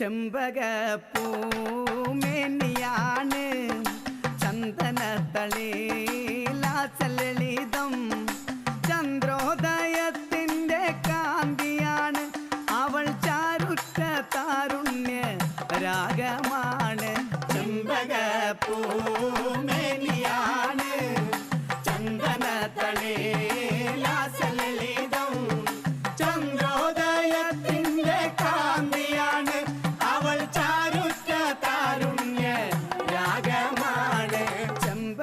செம்பக பூமேனியானு சந்தன തളീലാസലളിതം ചന്ദ്രോദയത്തിന്റെ കാന്തിയാണ് അവൾ ചാരുറ്റ താരുണ്യ രാഗമാണ്. ചെമ്പക പൂമേനിയാണ് ചന്ദന തളേ